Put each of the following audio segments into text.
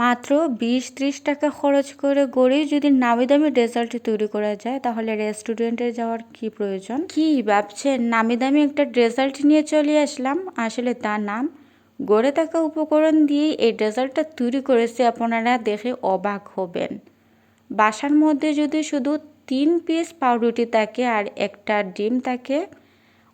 মাত্র বিশ ত্রিশ টাকা খরচ করে গড়েই যদি নামি দামি ডেজার্ট তৈরি করা যায়, তাহলে রেস্টুরেন্টে যাওয়ার কি প্রয়োজন? কি ভাবছেন? নামি দামি একটা ডেজার্ট নিয়ে চলে আসলাম। আসলে তার নাম গড়ে থাকা উপকরণ দিয়েই এই ডেজার্টটা তৈরি করেছে আপনারা দেখে অবাক হবেন। বাসার মধ্যে যদি শুধু তিন পিস পাউরুটি থাকে আর একটা ডিম থাকে,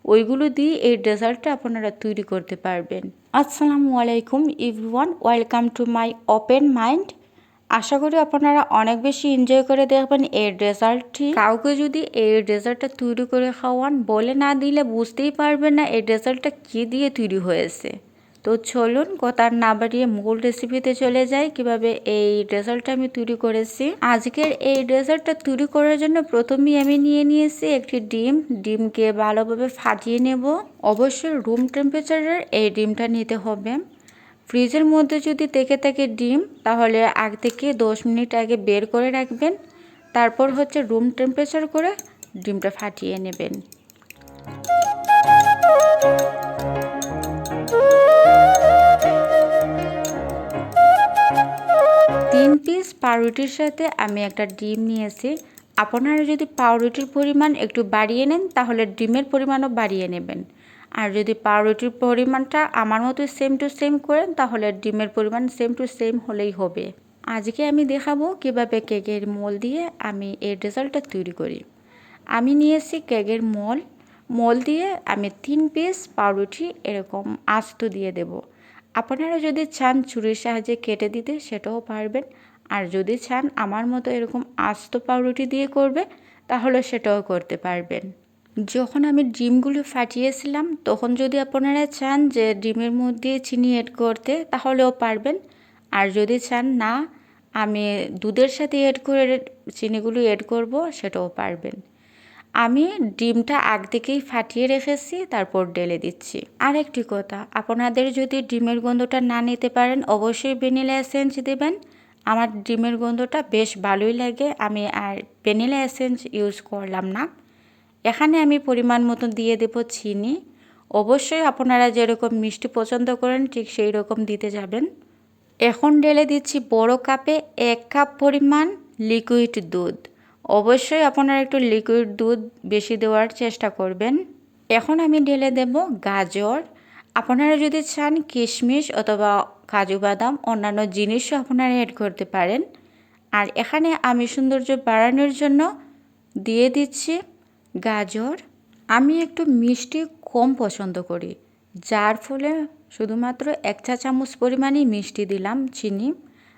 ওইগুলো দিয়ে এই ডেজার্টটা আপনারা তৈরি করতে পারবেন। আসসালামু আলাইকুম everyone welcome to my open mind. আশা করি আপনারা অনেক বেশি এনজয় করে দেখবেন এই ডেজার্টটি। কাউকে যদি এই রেজাল্টটা তৈরি করে খাওয়ান, বলে না দিলে বুঝতেই পারবেন না এই রেজাল্টটা কী দিয়ে তৈরি হয়েছে। তো চলুন কথার না বাড়িয়ে মূল রেসিপিতে চলে যাই। কীভাবে এই ডেজার্টটা আমি তৈরি করেছি? আজকের এই ডেজার্টটা তৈরি করার জন্য প্রথমেই আমি নিয়ে নিয়েছি একটি ডিম। ডিমকে ভালোভাবে ফাটিয়ে নেব। অবশ্যই রুম টেম্পারেচারের এই ডিমটা নিতে হবে। ফ্রিজের মধ্যে যদি থেকে থাকে ডিম, তাহলে আগ থেকে দশ মিনিট আগে বের করে রাখবেন। তারপর হচ্ছে রুম টেম্পারেচার করে ডিমটা ফাটিয়ে নেবেন। পিস পাউরুটির সাথে আমি একটা ডিম নিয়েছি। আপনারা যদি পাউরুটির পরিমাণ একটু বাড়িয়ে নেন, তাহলে ডিমের পরিমাণও বাড়িয়ে নেবেন। আর যদি পাউরুটির পরিমাণটা আমার মতো সেম টু সেম করেন, তাহলে ডিমের পরিমাণ সেম টু সেম হলেই হবে। আজকে আমি দেখাবো কীভাবে কেকের মোল দিয়ে আমি এই রেজাল্টটা তৈরি করি। আমি নিয়েছি কেকের মোল। মোল দিয়ে আমি তিন পিস পাউরুটি এরকম আস্ত দিয়ে দেবো। আপনারা যদি চান ছুরির সাহায্যে কেটে দিতে, সেটাও পারবেন। আর যদি চান আমার মতো এরকম আস্ত পাউরুটি দিয়ে করবে, তাহলে সেটাও করতে পারবেন। যখন আমি ডিমগুলো ফাটিয়েছিলাম, তখন যদি আপনারা চান যে ডিমের মধ্যে চিনি এড করতে, তাহলেও পারবেন। আর যদি চান না, আমি দুধের সাথে এড করে চিনিগুলো এড করব, সেটাও পারবেন। আমি ডিমটা আগ থেকেই ফাটিয়ে রেখেছি, তারপর ডেলে দিচ্ছি। আর একটি কথা, আপনাদের যদি ডিমের গন্ধটা না নিতে পারেন, অবশ্যই ভ্যানিলা এসেন্স দেবেন। আমার ডিমের গন্ধটা বেশ ভালোই লাগে। আমি আর ভ্যানিলা এসেন্স ইউজ করলাম না। এখানে আমি পরিমাণ মতো দিয়ে দেব চিনি। অবশ্যই আপনারা যেরকম মিষ্টি পছন্দ করেন, ঠিক সেই রকম দিতে যাবেন। এখন ঢেলে দিচ্ছি বড় কাপে এক কাপ পরিমাণ লিকুইড দুধ। অবশ্যই আপনারা একটু লিকুইড দুধ বেশি দেওয়ার চেষ্টা করবেন। এখন আমি ঢেলে দেব গাজর। আপনারা যদি চান কিশমিশ অথবা কাজু বাদাম, অন্যান্য জিনিসও আপনারা অ্যাড করতে পারেন। আর এখানে আমি সৌন্দর্য বাড়ানোর জন্য দিয়ে দিচ্ছি গাজর। আমি একটু মিষ্টি কম পছন্দ করি, যার ফলে শুধুমাত্র এক চা চামচ পরিমাণেই মিষ্টি দিলাম চিনি।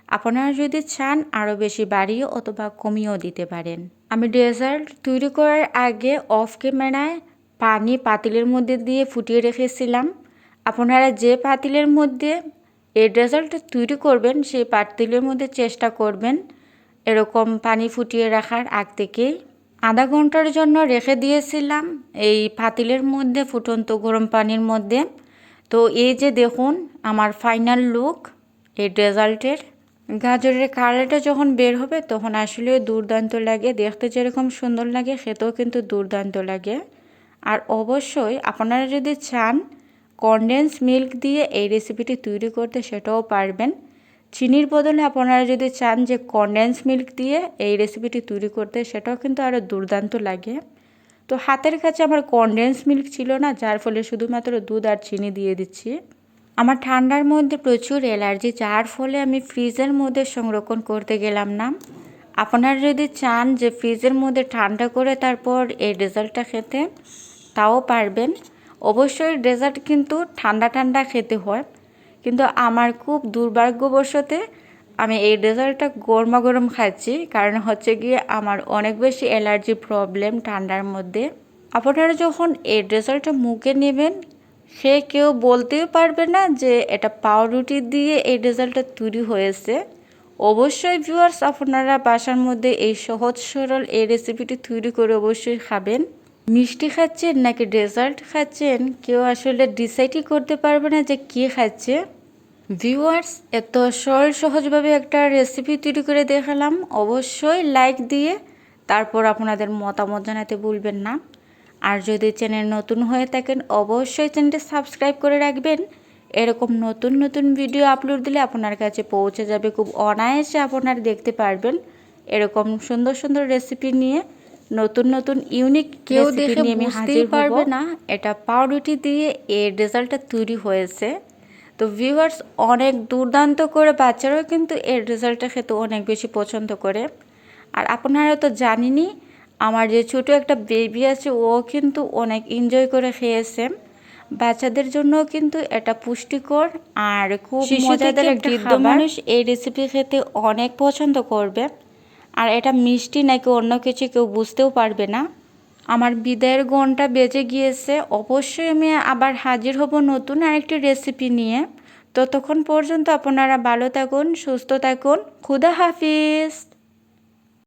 আপনারা যদি চান আরও বেশি বাড়িয়ে অথবা কমিয়েও দিতে পারেন। আমি ডেজার্ট তৈরি করার আগে অফ ক্যামেরায় পানি পাতিলের মধ্যে দিয়ে ফুটিয়ে রেখেছিলাম। আপনারা যে পাতিলের মধ্যে এই ডেজার্টটা তৈরি করবেন, সেই পাতিলের মধ্যে চেষ্টা করবেন এরকম পানি ফুটিয়ে রাখার আগ থেকেই আধা ঘণ্টার জন্য রেখে দিয়েছিলাম এই পাতিলের মধ্যে, ফুটন্ত গরম পানির মধ্যে। তো এই যে দেখুন, আমার ফাইনাল লুক এই ডেজার্টের গাজরের কালারটা যখন বের হবে, তখন আসলে দুর্দান্ত লাগে। দেখতে যেরকম সুন্দর লাগে, খেতেও কিন্তু দুর্দান্ত লাগে। আর অবশ্যই আপনারা যদি চান কনডেন্স মিল্ক দিয়ে এই রেসিপিটি তৈরি করতে সেটাও পারবেন। চিনির বদলে আপনারা যদি চান যে কনডেন্স মিল্ক দিয়ে এই রেসিপিটি তৈরি করতে, সেটাও কিন্তু আরও দুর্দান্ত লাগে। তো হাতের কাছে আমার কনডেন্স মিল্ক ছিল না, যার ফলে শুধুমাত্র দুধ আর চিনি দিয়ে দিচ্ছি। আমার ঠান্ডার মধ্যে প্রচুর অ্যালার্জি, যার ফলে আমি ফ্রিজের মধ্যে সংরক্ষণ করতে গেলাম না। আপনারা যদি চান যে ফ্রিজের মধ্যে ঠান্ডা করে তারপর এই রেজাল্টটা খেতে, তাও পারবেন। অবশ্যই ডেজার্ট কিন্তু ঠান্ডা ঠান্ডা খেতে হয়। কিন্তু আমার খুব দুর্ভাগ্যবশতে আমি এই ডেজার্টটা গরমা গরম খাচ্ছি, কারণ হচ্ছে গিয়ে আমার অনেক বেশি অ্যালার্জি প্রবলেম ঠান্ডার মধ্যে। আপনারা যখন এই ডেজার্টটা মুখে নেবেন, সে কেউ বলতেও পারবে না যে এটা পাউরুটি দিয়ে এই ডেজার্টটা তৈরি হয়েছে। অবশ্যই ভিউয়ার্স আপনারা বাসার মধ্যে এই সহজ সরল এই রেসিপিটি তৈরি করে অবশ্যই খাবেন। মিষ্টি খাচ্ছেন নাকি ডেজার্ট খাচ্ছেন? কেউ আসলে ডিসাইডই করতে পারবে না যে কী খাচ্ছে। ভিউয়ার্স এত সরল সহজভাবে একটা রেসিপি তৈরি করে দেখালাম। অবশ্যই লাইক দিয়ে তারপর আপনাদের মতামত জানাতে ভুলবেন না। আর যদি চ্যানেল নতুন হয়ে থাকেন, অবশ্যই চ্যানেলটা সাবস্ক্রাইব করে রাখবেন। এরকম নতুন নতুন ভিডিও আপলোড দিলে আপনার কাছে পৌঁছে যাবে। খুব অনায়াসে আপনারা দেখতে পারবেন। এরকম সুন্দর সুন্দর রেসিপি নিয়ে নতুন নতুন ইউনিক কেউ দেখে আমি হাজির পারবে না এটা পাউরুটি দিয়ে এই রেজাল্টটা তৈরি হয়েছে। তো ভিউয়ার্স অনেক দুর্দান্ত করে বাচ্চারাও কিন্তু এর রেজাল্টটা খেতে অনেক বেশি পছন্দ করে। আর আপনারা তো জানেনই আমার যে ছোট একটা বেবি আছে ও কিন্তু অনেক এনজয় করে খেয়েছে। বাচ্চাদের জন্য কিন্তু এটা পুষ্টিকর আর খুব মজাদার একটা মানুষ এই রেসিপি খেতে অনেক পছন্দ করবে। আর এটা মিষ্টি নাকি অন্য কিছু কেউ বুঝতেও পারবে না। আমার বিদায়ের গনটা বেজে গিয়েছে। অবশ্যই আমি আবার হাজির হব নতুন আরেকটি রেসিপি নিয়ে। ততক্ষণ পর্যন্ত আপনারা ভালো থাকুন, সুস্থ থাকুন। খুদা হাফিজ।